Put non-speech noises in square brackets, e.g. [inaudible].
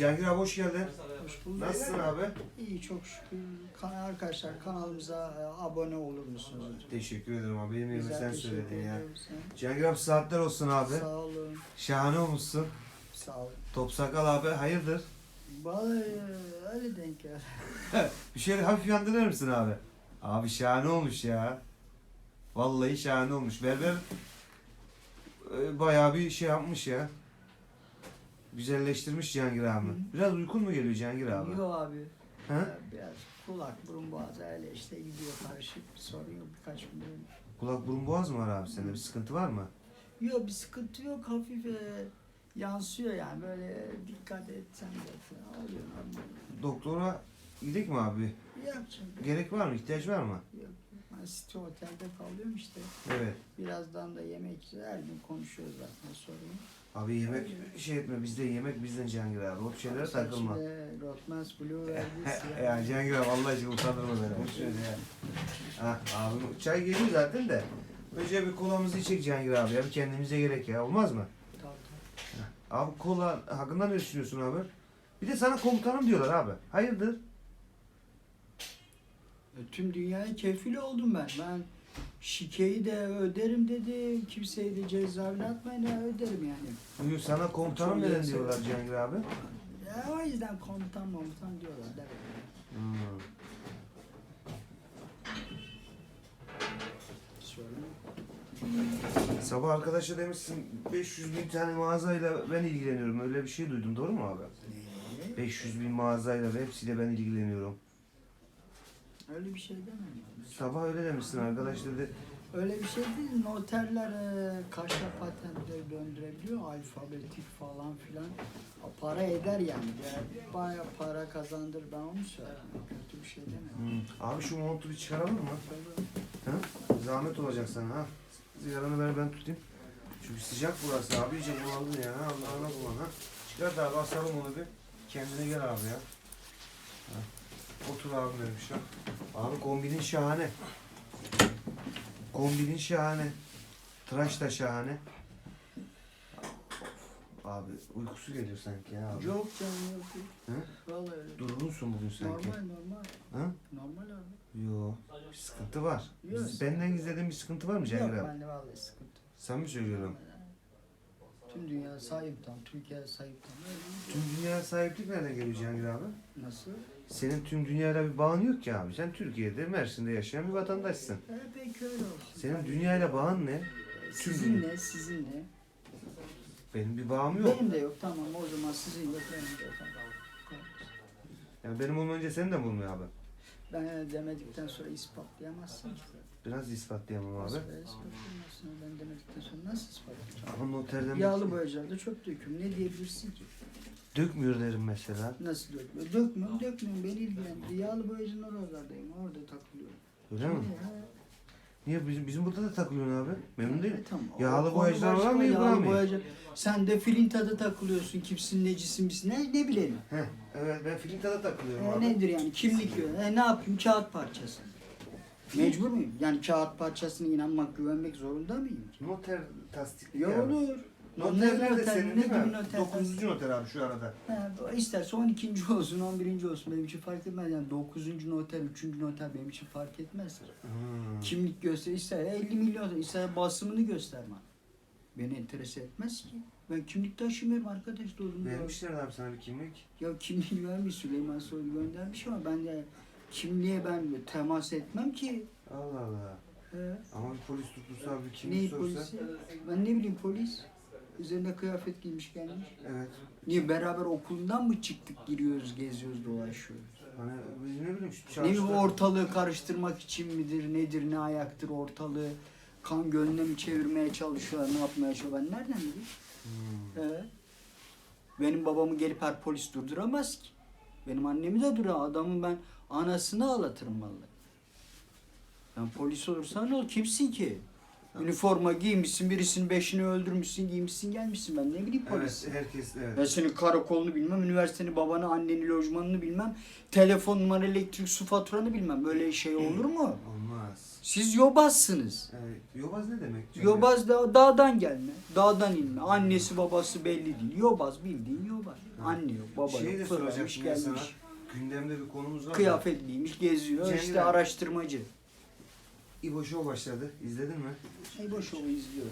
Cihangir abi hoş geldin. Hoş bulduk. Nasılsın abi? İyi çok şükür. Kan arkadaşlar kanalımıza e, abone olur musunuz? Teşekkür ederim abi. Benim yerime sen teşekkür söyledin ya. Cihangir abi saatler olsun abi. Sağ olun. Şahane olmuşsun. Sağ olun. Top sakal abi hayırdır? Vallahi e, öyle denk geldi. [laughs] Bir şöyle hafif yandırır mısın abi? Abi şahane olmuş ya. Vallahi şahane olmuş. Berber e, bayağı bir şey yapmış ya. Güzelleştirmiş Cihangir abi. Hı. Biraz uykun mu geliyor Cihangir abi? Yok abi. Ha? Biraz kulak, burun, boğaz öyle işte gidiyor karışık. Bir sorun yok birkaç gün. Kulak burun boğaz mı var abi sende? Bir sıkıntı var mı? Yok bir sıkıntı yok. Hafif e, yansıyor yani. Böyle dikkat etsen de falan oluyor normal. Doktora gidelim mi abi? Yapacağım. Gerek var mı? İhtiyaç var mı? Yok. Ben City Otel'de kalıyorum işte. Evet. Birazdan da yemek her gün konuşuyoruz zaten sorun. Abi yemek şey etme bizde yemek bizden Cihangir abi. O şeylere takılma. Rotmans Blue [laughs] verdiyse ya Cihangir abi Allah aşkına utandırma beni. Boş ver ya. Ha, abim çay geliyor zaten de. Önce bir kolamızı içecek Cihangir abi ya. Bir kendimize gerek ya. Olmaz mı? Tamam, tamam. Abi kola hakkında ne düşünüyorsun abi? Bir de sana komutanım diyorlar abi. Hayırdır? E, Tüm dünyaya kefil oldum ben. Ben şikeyi de öderim dedi. Kimseyi de cezaevine atmayın ya öderim yani. Bugün sana komutanım Çok neden iyi diyorlar Cihangir abi? Ya o yüzden komutan komutan diyorlar. Evet. Hmm. Sabah arkadaşa demişsin 500 bin tane mağazayla ben ilgileniyorum. Öyle bir şey duydum doğru mu abi? Ne? 500 bin mağazayla ve hepsiyle ben ilgileniyorum. Öyle bir şey demem. Sabah öyle demişsin arkadaş dedi. Öyle bir şey değil. Noterler e, kaşla patentleri döndürebiliyor. Alfabetik falan filan. Para eder yani. yani bayağı para kazandır ben onu söylerim. Kötü bir şey demem. Hmm. Abi şu montu bir çıkaralım mı? Ha? Zahmet olacak sana ha. Sigaranı ver ben tutayım. Çünkü sıcak burası abi iyice bulandın ya. Allah'ına bulan ha. Çıkart abi asalım onu bir. Kendine gel abi ya. Ha. Otur abi demiş ya. Abi kombinin şahane. Kombinin şahane. Tıraş da şahane. Abi uykusu geliyor sanki ya abi. Yok canım yok. yok. Hı? Vallahi öyle. Durgunsun bugün sanki. Normal normal. Ha? Normal abi. Yo. Bir sıkıntı var. Yok. Biz- Benden gizlediğin bir sıkıntı var mı Yok Cengir abi? bende vallahi sıkıntı. Sen mi söylüyorum? Tüm dünya sahip tam. Türkiye sahip tam. Öyle bir Tüm dünya sahiplik nereden geliyor Cihangir abi? Nasıl? Senin tüm dünyayla bir bağın yok ki abi. Sen Türkiye'de, Mersin'de yaşayan bir vatandaşsın. E, peki öyle olsun. Senin dünyayla bağın ne? tüm Sizin dünya- ne? Sizin ne? Benim bir bağım yok. Benim de yok tamam o zaman sizin yok benim de yok. Tamam. Yani benim olmayınca senin de mi olmuyor abi? Ben demedikten sonra ispatlayamazsın ki. Biraz ispatlayamam abi. Nasıl ispatlayamazsın? Ben demedikten sonra nasıl ispatlayacaksın? Ama noterden Yağlı boyacılarda çok döküm. Ne diyebilirsin ki? Dökmüyor derim mesela. Nasıl dökmüyor? Dökmüyorum, dökmüyorum. Beni ilgilendirir. Yağlı boyacının oralardayım. Orada takılıyorum. Öyle mi? Ha, Niye bizim, bizim burada da takılıyorsun abi? Memnun değilim. e, tamam. Yağlı boyacılar var mı, Yağlı boyacı. Sen de filintada takılıyorsun. Kimsin, necisin, misin? Ne, ne bilelim. Heh, evet ben Filintada takılıyorum E, abi. nedir yani? Kimlik yok. E, ne yapayım? Kağıt parçası. Mecbur muyum? Yani kağıt parçasına inanmak, güvenmek zorunda mıyım? Noter tasdikli Ya olur. Noter nerede noter, senin ne değil mi? noter? 9. noter abi şu arada. He, isterse 12. olsun, 11. olsun benim için fark etmez. Yani 9. noter, 3. noter benim için fark etmez. Hmm. Kimlik göster, ister 50 milyon, ister basımını gösterme. Beni enterese etmez ki. Ben kimlik taşımıyorum arkadaş doğru. Vermişler abi sana bir kimlik. Ya kimliği vermiş Süleyman Soylu göndermiş ama ben de kimliğe ben temas etmem ki. Allah Allah. He. Ama bir polis tutursa bir kimlik Neyi sorsa. polisi? Ben ne bileyim polis. Üzerinde kıyafet giymiş gelmiş. Evet. Niye beraber okulundan mı çıktık giriyoruz, geziyoruz, dolaşıyoruz? Hani biz ne bileyim şu Ne bileyim çarşıda. ortalığı karıştırmak için midir, nedir, ne ayaktır ortalığı kan gölüne mi çevirmeye çalışıyorlar, ne yapmaya çalışıyorlar? Ben nereden bileyim? He. Benim babamı gelip her polis durduramaz ki. Benim annemi de durar. Adamın ben anasını ağlatırım vallahi. Ben polis olursan ne olur? Kimsin ki? Üniforma giymişsin, birisinin beşini öldürmüşsün, giymişsin, gelmişsin. Ben ne bileyim polis. Evet herkes Ben evet. senin karakolunu bilmem, üniversiteni, babanı, anneni, lojmanını bilmem, telefon numara, elektrik, su faturanı bilmem. Böyle şey olur mu? Olmaz. Siz yobazsınız. Evet. Yobaz ne demek? Yobaz da dağdan gelme, dağdan inme. Annesi babası belli değil. Yobaz bildiğin yobaz. Anne yok, baba Şeyi de yok. soracaktım Fırlamış ben sana. gelmiş. Gündemde bir konumuz var. da. Kıyafet giymiş geziyor. Cemile. işte araştırmacı. İbo Show başladı. İzledin mi? Şey boş o izliyor.